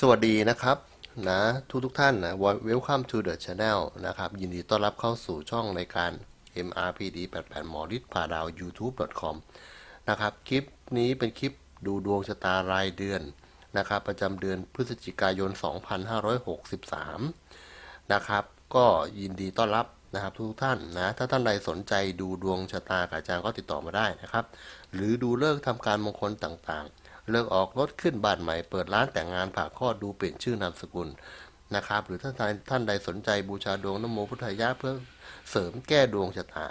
สวัสดีนะครับนะทุกทุกท่านนะ Welcome to the channel นะครับ ยินดีต้อนรับเข้าสู่ช่องในการ MRPD 88หมอฤทธิ์พาดาว youtube.com นะครับ คลิปนี้เป็นคลิปดูดวงชะตารายเดือนนะครับ ประจำเดือนพฤศจิกายน 2563 นะครับ ก็ยินดีต้อนรับนะครับทุกท่านนะ ถ้าท่านใดสนใจดูดวงชะตากับอาจารย์ก็ติดต่อมาได้นะครับ หรือดูเลิกทำการมงคลต่างๆ เลิกออกรถขึ้นบ้านใหม่ เปิดร้านแต่งงานผ่าคลอดดูเปลี่ยนชื่อนามสกุลนะครับ หรือท่านท่านใดสนใจบูชาดวงนโมพุทธายะเพื่อเสริมแก้ดวงชะตา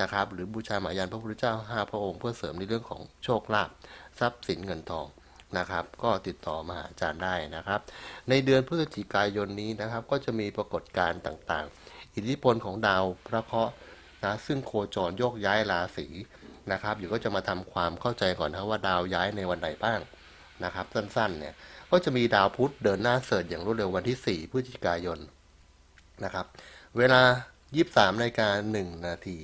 นะครับ หรือบูชาหมายันพระพุทธเจ้าห้าพระองค์เพื่อเสริมในเรื่องของโชคลาภทรัพย์สินเงินทองนะครับ ก็ติดต่อมหาอาจารย์ได้นะครับ ในเดือนพฤศจิกายนนี้นะครับ ก็จะมีปรากฏการณ์ต่างๆ อิทธิพลของดาวพระเคราะห์นะซึ่งโคจรโยกย้ายราศี นะครับอยู่ก็จะมาทำความเข้าใจก่อนนะว่าดาวย้ายในวันไหนบ้างนะครับ สั้นๆเนี่ยก็จะมีดาวพุธเดินหน้าเสริฐอย่างรวดเร็ววันที่ 4พฤศจิกายนนะครับ เวลา 23นาฬิกา1นาที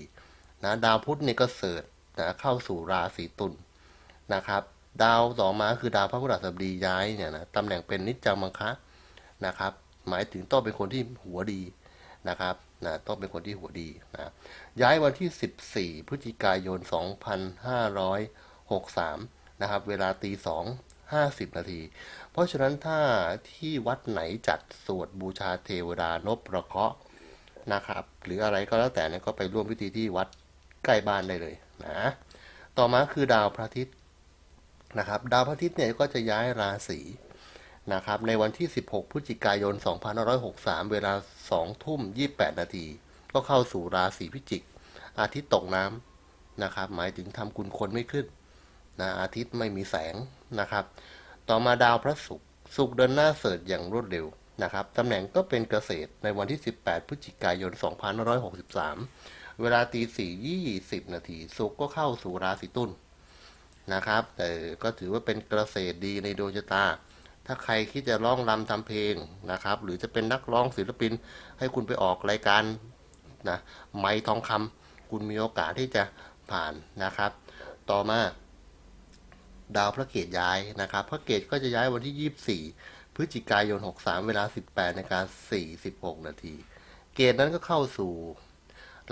นะดาวพุธเนี่ยก็เสริฐนะเข้าสู่ราศีตุลนะครับ ดาวต่อมาคือดาวพระพฤหัสบดีย้ายเนี่ยนะตำแหน่งเป็นนิจจังมังคะนะครับ หมายถึงต้องเป็นคนที่หัวดีนะครับ นะต้องเป็นคนที่หัวดีนะย้ายวันที่ 14 พฤศจิกายน 2563 นะครับ เวลาตีสองห้าสิบนาที เพราะฉะนั้นถ้าที่วัดไหนจัดสวดบูชาเทวดานพประเคราะห์นะครับ หรืออะไรก็แล้วแต่เนี่ยก็ไปร่วมพิธีที่วัดใกล้บ้านได้เลยนะต่อมาคือดาวพระอาทิตย์นะครับ ดาวพระอาทิตย์เนี่ยก็จะย้ายราศี นะครับในวันที่ 16 พฤศจิกายน 2563 เวลา 2 ทุ่ม 28 นาที ก็เข้าสู่ราศีพิจิก อาทิตย์ตกน้ำนะครับ หมายถึงทำคุณคนไม่ขึ้นนะอาทิตย์ไม่มีแสงนะครับ ต่อมาดาวพระศุกร์ศุกร์เดินหน้าเสริฐอย่างรวดเร็วนะครับตำแหน่งก็เป็นเกษตรในวันที่ 18 พฤศจิกายน 2563 เวลาตี4 20 นาทีศุกร์ก็เข้าสู่ราศีตุลนะครับแต่ก็ถือว่าเป็นเกษตรดีในดวงชะตา ถ้าใครคิดจะร้องรำทำเพลงนะครับ หรือจะเป็นนักร้องศิลปิน ให้คุณไปออกรายการนะไม้ทองคำคุณมีโอกาสที่จะผ่านนะครับ ต่อมา ดาวพระเกตย้ายนะครับ พระเกตก็จะย้ายวันที่ 24 พฤศจิกายน 63 เวลา 18นาฬิกา46 นาที เกตนั้นก็เข้าสู่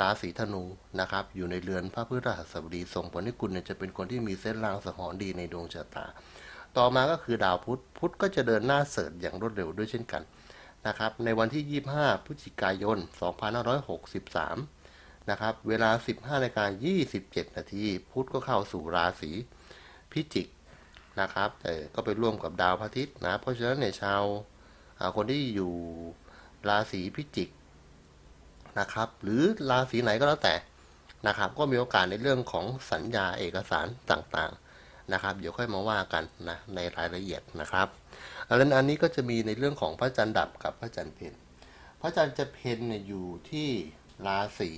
ราศีธนูนะครับ อยู่ในเรือนพระพฤหัสบดีส่งผลให้คุณเนี่ยจะเป็นคนที่มีเส้นรางสหรณ์ดีในดวงชะตา ต่อมาก็คือดาวพุธพุธก็จะเดินหน้าเสริฐอย่างรวดเร็วด้วยเช่นกันนะครับในวันที่ 25 พฤศจิกายน 2563 นะครับเวลา 15นาฬิกา27 นาทีพุธก็เข้าสู่ราศีพิจิกนะครับแต่ก็ไปร่วมกับดาวพระอาทิตย์นะเพราะฉะนั้นเนี่ยชาวคนที่อยู่ราศีพิจิกนะครับหรือราศีไหนก็แล้วแต่นะครับก็มีโอกาสในเรื่องของสัญญาเอกสารต่างๆ นะครับเดี๋ยวค่อยมาว่ากันนะในรายละเอียดนะครับแล้วอันนี้ก็จะมีในเรื่องของพระจันทร์ดับกับพระจันทร์เพนพระจันทร์จะเพนเนี่ยอยู่ที่ราศี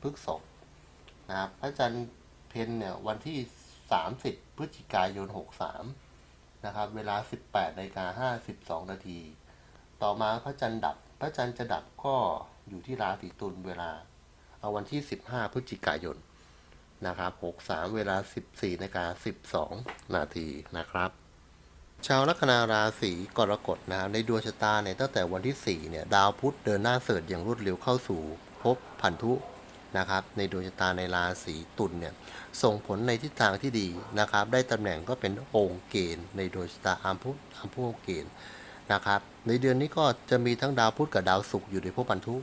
พฤษภนะครับพระจันทร์เพนเนี่ยวันที่ 30 พฤศจิกายน 63นะครับเวลา 18นาฬิกา52 นาที ต่อมาพระจันทร์ดับ พระจันทร์จะดับก็อยู่ที่ราศีตุลเวลา เอาวันที่ 15 พฤศจิกายน นะครับ63 เวลา 14นาฬิกา12 นาทีนะครับ ชาวลัคนาราศีกรกฎนะครับในดวงชะตาเนี่ยตั้งแต่วันที่ 4 เนี่ย ดาวพุธเดินหน้าเสริฐอย่างรวดเร็วเข้าสู่ภพพันธุนะครับในดวงชะตาในราศีตุลเนี่ยส่งผลในทิศทางที่ดีนะครับได้ตำแหน่งก็เป็นองค์เกณฑ์ในดวงชะตาอัมพุอัมพุเกณฑ์นะครับในเดือนนี้ก็จะมีทั้งดาวพุธกับดาวศุกร์อยู่ในภพพันธุ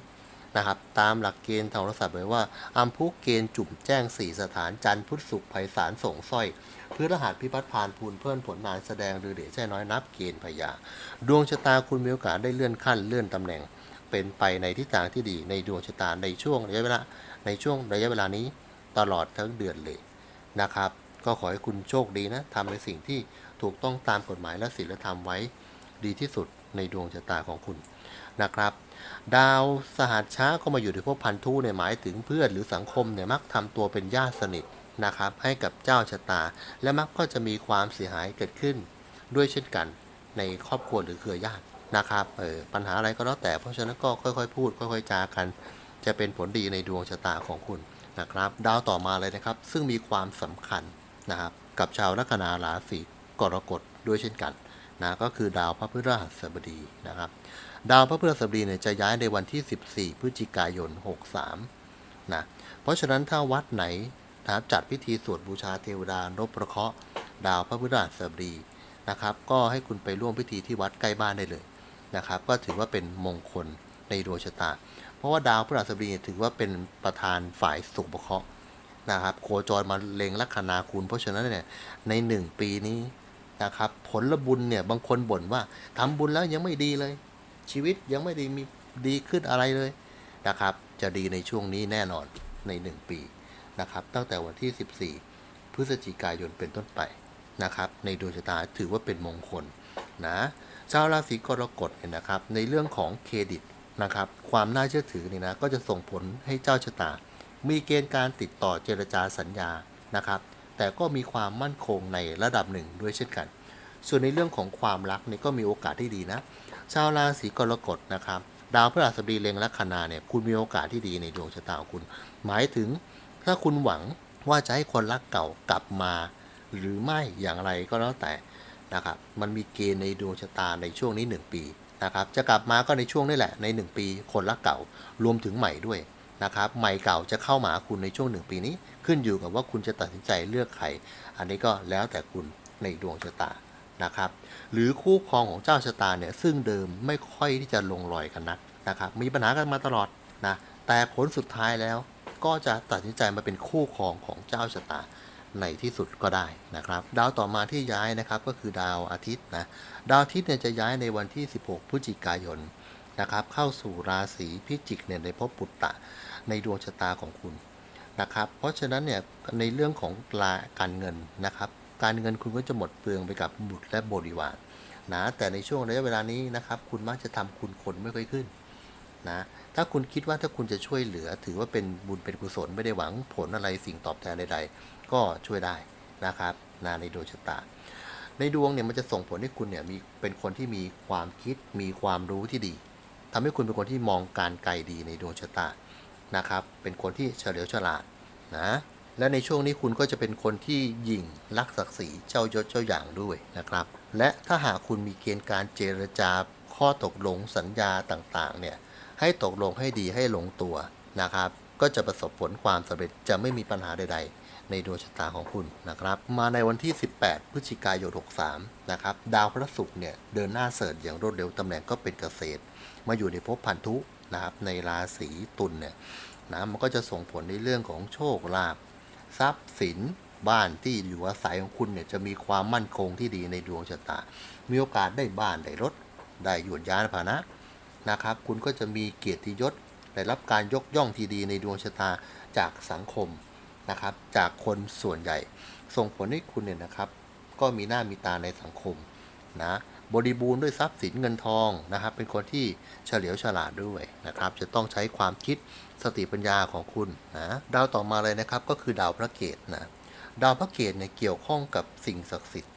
นะครับตามหลักเกณฑ์ทางราศาสตร์ไว้ว่าอัมพุเกณฑ์จุ่มแจ้งสี่สถานจันทร์พุทธศุกร์ไพศาลส่งสร้อยพฤหัสพิพัฒน์พานพูนเพื่อนผลนานแสดงหรือเดชแช่น้อยนับเกณฑ์พยา ดวงชะตาคุณมีโอกาสได้เลื่อนขั้นเลื่อนตำแหน่ง เป็นไปในทิศทางที่ดีในดวงชะตาในช่วงระยะเวลาในช่วงระยะเวลานี้ตลอดทั้งเดือนเลยนะครับ ก็ขอให้คุณโชคดีนะทำในสิ่งที่ถูกต้องตามกฎหมายและศีลธรรมไว้ ดีที่สุดในดวงชะตาของคุณนะครับ ดาวสหัสช้าเข้ามาอยู่ในพวกพันธุเนี่ยหมายถึงเพื่อนหรือสังคมเนี่ยมักทำตัวเป็นญาติสนิทนะครับให้กับเจ้าชะตา และมักก็จะมีความเสียหายเกิดขึ้น ด้วยเช่นกันในครอบครัวหรือเครือญาตินะครับเออปัญหาอะไรก็แล้วแต่เพราะฉะนั้นก็ค่อยๆ พูด ค่อย ๆ จากัน จะเป็นผลดีในดวงชะตาของคุณนะครับ ดาวต่อมาเลยนะครับ ซึ่งมีความสำคัญนะครับกับชาวลัคนาราศีกรกฎด้วยเช่นกันนะก็คือดาวพระพฤหัสบดีนะครับ ดาวพระพฤหัสบดีเนี่ยจะย้ายในวันที่ 14 พฤศจิกายน 63 นะ เพราะฉะนั้นถ้าวัดไหนนะครับจัดพิธีสวดบูชาเทวดานพประเคราะห์ดาวพระพฤหัสบดีนะครับ ก็ให้คุณไปร่วมพิธีที่วัดใกล้บ้านได้เลยนะครับ ก็ถือว่าเป็นมงคลในดวงชะตา เพราะว่าดาวพฤหัสบดีถือว่าเป็นประธานฝ่ายสุขประเคราะห์นะครับ โคจรมาเล็งลัคนาคุณ เพราะฉะนั้นเนี่ยในหนึ่งปีนี้นะครับ ผลบุญเนี่ยบางคนบ่นว่าทำบุญแล้วยังไม่ดีเลย ชีวิตยังไม่ได้มีดีขึ้นอะไรเลยนะครับ จะดีในช่วงนี้แน่นอนใน 1 ปีนะครับ ตั้งแต่วันที่ 14 พฤศจิกายนเป็นต้นไปนะครับ ในดวงชะตาถือว่าเป็นมงคลนะชาวราศีกรกฎเนี่ยนะครับ ในเรื่องของเครดิตนะครับ ความน่าเชื่อถือเนี่ยนะก็จะส่งผลให้เจ้าชะตา มีเกณฑ์การติดต่อเจรจาสัญญานะครับ แต่ก็มีความมั่นคงในระดับหนึ่งด้วยเช่นกัน ส่วนในเรื่องของความรักนี่ก็มีโอกาสที่ดีนะ ชาวราศีกรกฎนะครับดาวพฤหัสบดีเล็งลัคนาเนี่ยคุณมีโอกาสที่ดีในดวงชะตาของคุณ หมายถึงถ้าคุณหวังว่าจะให้คนรักเก่ากลับมา หรือไม่อย่างไรก็แล้วแต่นะครับมันมีเกณฑ์ในดวงชะตาในช่วงนี้ 1 ปีนะครับจะกลับมาก็ในช่วงนี้แหละใน 1 ปี คนรักเก่ารวมถึงใหม่ด้วยนะครับใหม่เก่าจะเข้ามาหาคุณในช่วง 1 ปีนี้ ขึ้นอยู่กับว่าคุณจะตัดสินใจเลือกใคร อันนี้ก็แล้วแต่คุณในดวงชะตา นะครับ หรือคู่ครองของเจ้าชะตาเนี่ยซึ่งเดิมไม่ค่อยที่จะลงรอยกันนักนะครับ มีปัญหากันมาตลอดนะแต่ผลสุดท้ายแล้วก็จะตัดสินใจมาเป็นคู่ครองของเจ้าชะตาในที่สุดก็ได้นะครับ ดาวต่อมาที่ย้ายนะครับก็คือดาวอาทิตย์นะดาวอาทิตย์เนี่ยจะย้ายในวันที่ 16 พฤศจิกายนนะครับ เข้าสู่ราศีพิจิกเนี่ยในภพปุตตะในดวงชะตาของคุณนะครับ เพราะฉะนั้นเนี่ยในเรื่องของการเงินนะครับ การเงินคุณก็จะหมดเปลืองไปกับบุตรและบริวารนะแต่ในช่วงระยะเวลานี้นะครับ คุณมักจะทำคุณคนไม่ค่อยขึ้นนะถ้าคุณคิดว่าถ้าคุณจะช่วยเหลือ ถือว่าเป็นบุญเป็นกุศลไม่ได้หวังผลอะไรสิ่งตอบแทนใดๆ ก็ช่วยได้นะครับนะในดวงชะตา ในดวงเนี่ยมันจะส่งผลให้คุณเนี่ยมีเป็นคนที่มีความคิดมีความรู้ที่ดีทำให้คุณเป็นคนที่มองการไกลดีในดวงชะตานะครับ เป็นคนที่เฉลียวฉลาดนะ และในช่วงนี้คุณก็จะเป็นคนที่หยิ่งรักศักดิ์ศรีเจ้ายศเจ้าอย่างด้วยนะครับ และถ้าหากคุณมีเกณฑ์การเจรจาข้อตกลงสัญญาต่างๆเนี่ยให้ตกลงให้ดีให้ลงตัวนะครับ ก็จะประสบผลความสำเร็จจะไม่มีปัญหาใด ๆ ในดวงชะตาของคุณนะครับ มาในวันที่ 18 พฤศจิกายน 63 นะครับ ดาวพระศุกร์เนี่ยเดินหน้าเสริฐอย่างรวดเร็วตำแหน่งก็เป็นเกษตร มาอยู่ในภพพันธุนะครับในราศีตุลเนี่ยนะมันก็จะส่งผลในเรื่องของโชคลาภ ทรัพย์สินบ้านที่อยู่อาศัยของคุณเนี่ยจะมีความมั่นคงที่ดีในดวงชะตา มีโอกาสได้บ้านได้รถ ได้หยุดยานพานะนะครับ คุณก็จะมีเกียรติยศได้รับการยกย่องที่ดีในดวงชะตาจากสังคมนะครับ จากคนส่วนใหญ่ ส่งผลให้คุณเนี่ยนะครับ ก็มีหน้ามีตาในสังคมนะ บริบูรณ์ด้วยทรัพย์สินเงินทองนะครับ เป็นคนที่เฉลียวฉลาดด้วยนะครับ จะต้องใช้ความคิดสติปัญญาของคุณนะดาวต่อมาเลยนะครับก็คือดาวพระเกตนะดาวพระเกตเนี่ยเกี่ยวข้องกับสิ่งศักดิ์สิทธิ์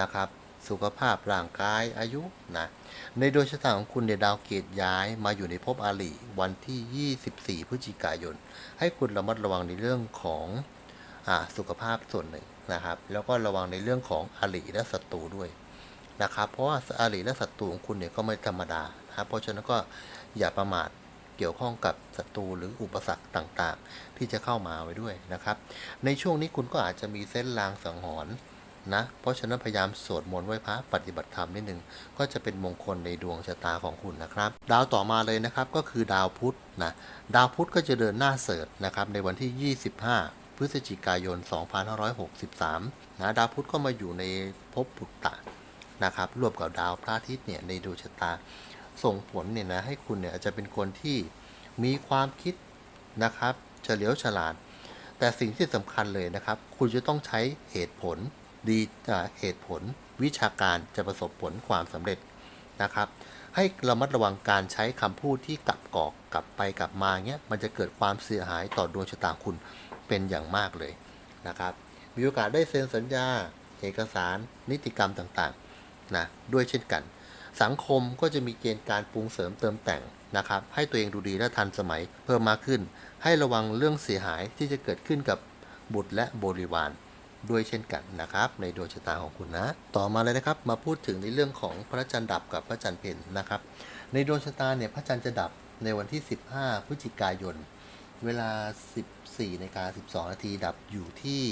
นะครับ สุขภาพร่างกายอายุนะในดวงชะตาของคุณเนี่ยดาวเกตย้ายมาอยู่ในภพอาลีวันที่ 24 พฤศจิกายน ให้คุณระมัดระวังในเรื่องของอสุขภาพส่วนหนึ่งนะครับ แล้วก็ระวังในเรื่องของอาลีและศัตรูด้วย นะครับ เพราะว่าอาลีและศัตรูของคุณเนี่ยก็ไม่ธรรมดานะครับเพราะฉะนั้นก็อย่าประมาทเกี่ยวข้องกับศัตรูหรืออุปสรรคต่างๆ ที่จะเข้ามาไว้ด้วยนะครับ ในช่วงนี้คุณก็อาจจะมีเส้นลางสังหรณ์นะเพราะฉะนั้นพยายามสวดมนต์ไหว้พระปฏิบัติธรรมนิดนึงก็จะเป็นมงคลในดวงชะตาของคุณนะครับ ดาวต่อมาเลยนะครับก็คือดาวพุธนะดาวพุธก็จะเดินหน้าเสริฐนะครับในวันที่ 25 พฤศจิกายน 2563นะดาวพุธก็มาอยู่ในภพปุตตะ นะครับรวมกับดาวพระอาทิตย์เนี่ยในดวงชะตาส่งผลเนี่ยนะให้คุณเนี่ยอาจจะเป็นคนที่มีความคิดนะครับเฉลียวฉลาด แต่สิ่งที่สำคัญเลยนะครับ คุณจะต้องใช้เหตุผลดีเหตุผลวิชาการจะประสบผลความสำเร็จนะครับ ให้ระมัดระวังการใช้คำพูดที่กลับกอกกลับไปกลับมาเงี้ยมันจะเกิดความเสียหายต่อดวงชะตาคุณเป็นอย่างมากเลยนะครับ มีโอกาสได้เซ็นสัญญา เอกสารนิติกรรมต่างๆ นะด้วยเช่นกัน สังคมก็จะมีเกณฑ์การปรุงเสริมเติมแต่งนะครับให้ตัวเองดูดีและทันสมัยเพิ่มมากขึ้น ให้ระวังเรื่องเสียหายที่จะเกิดขึ้นกับบุตรและบริวารด้วยเช่นกันนะครับ ในดวงชะตาของคุณนะ ต่อมาเลยนะครับมาพูดถึงในเรื่องของพระจันทร์ดับกับพระจันทร์เพ็ญนะครับ ในดวงชะตาเนี่ยพระจันทร์จะดับในวันที่ 15 พฤศจิกายน เวลา 14นาฬิกา12 นาทีดับอยู่ที่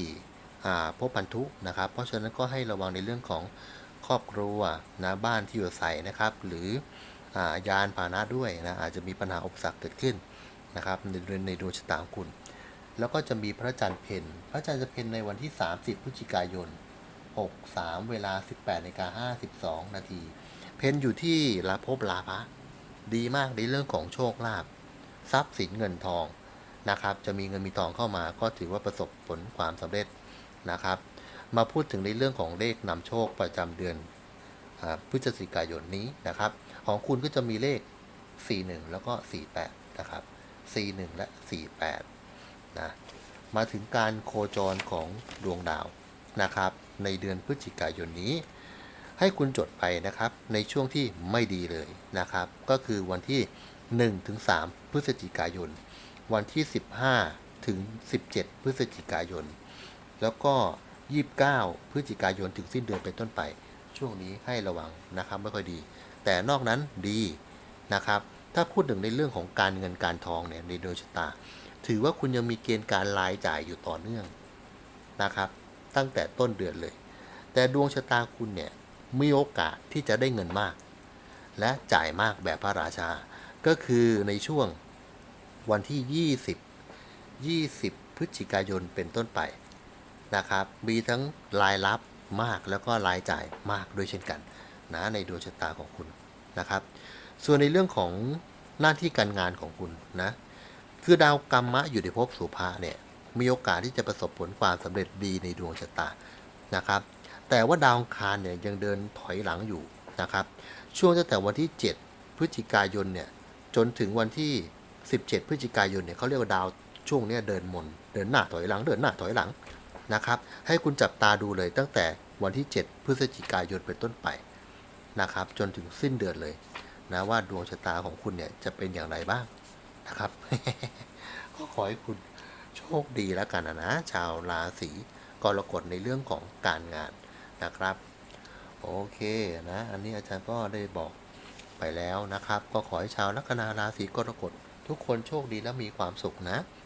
อ่าพบพันธุนะครับ เพราะฉะนั้นก็ให้ระวังในเรื่องของ ครอบครัวนะบ้านที่อยู่อาศัยนะครับ หรืออยานพาหนะด้วยนะอาจจะมีปัญหาอุปสรรคเกิดขึ้นนะครับในเดือนในดวงชะตาของคุณ แล้วก็จะมีพระจันทร์เพ็ญพระจันทร์จะเพ็ญในวันที่ 30พฤศจิกายน 63 เวลา 18นาฬิกา52 นาที เพ็ญอยู่ที่ลาภพลาภะดีมากในเรื่องของโชคลาภทรัพย์สินเงินทองนะครับ จะมีเงินมีทองเข้ามาก็ถือว่าประสบผลความสำเร็จนะครับ มาพูดถึงในเรื่องของเลขนำโชคประจำเดือนอพฤศจิกายนนี้นะครับ ของคุณก็จะมีเลข 41 แล้วก็ 48 นะครับ 41 และ 48 นะ มาถึงการโคจรของดวงดาวนะครับ ในเดือนพฤศจิกายนนี้ ให้คุณจดไปนะครับในช่วงที่ไม่ดีเลยนะครับ ก็คือวันที่1ถึง3พฤศจิกายน วันที่ 15 ถึง 17 พฤศจิกายน แล้วก็ 29 พฤศจิกายนถึงสิ้นเดือนเป็นต้นไป ช่วงนี้ให้ระวังนะครับไม่ค่อยดี แต่นอกนั้นดีนะครับ ถ้าพูดถึงในเรื่องของการเงินการทองเนี่ยในดวงชะตา ถือว่าคุณยังมีเกณฑ์การรายจ่ายอยู่ต่อเนื่องนะครับ ตั้งแต่ต้นเดือนเลย แต่ดวงชะตาคุณเนี่ยมีโอกาสที่จะได้เงินมาก และจ่ายมากแบบพระราชา ก็คือในช่วงวันที่ 20 20 พฤศจิกายนเป็นต้นไป นะครับ มีทั้งรายรับมากแล้วก็รายจ่ายมากด้วยเช่นกันนะในดวงชะตาของคุณนะครับ ส่วนในเรื่องของหน้าที่การงานของคุณนะคือดาวกรรมะอยู่ในภพสุภาเนี่ยมีโอกาสที่จะประสบผลความสำเร็จดีในดวงชะตานะครับ แต่ว่าดาวคารเนี่ยยังเดินถอยหลังอยู่นะครับ ช่วงตั้งแต่วันที่ 7 พฤศจิกายนเนี่ยจนถึงวันที่ 17 พฤศจิกายนเนี่ยเขาเรียกว่าดาวช่วงนี้เดินมนเดินหน้าถอยหลังเดินหน้าถอยหลัง นะครับ ให้คุณจับตาดูเลยตั้งแต่วันที่ 7 พฤศจิกายนเป็นต้นไปนะครับ จนถึงสิ้นเดือนเลยนะว่าดวงชะตาของคุณเนี่ยจะเป็นอย่างไรบ้างนะครับก็ขอให้คุณโชคดีแล้วกันนะนะชาวราศีกรกฎในเรื่องของการงานนะครับ โอเคนะ อันนี้อาจารย์ก็ได้บอกไปแล้วนะครับ ก็ขอให้ชาวลัคนาราศีกรกฎทุกคนโชคดีและมีความสุขนะ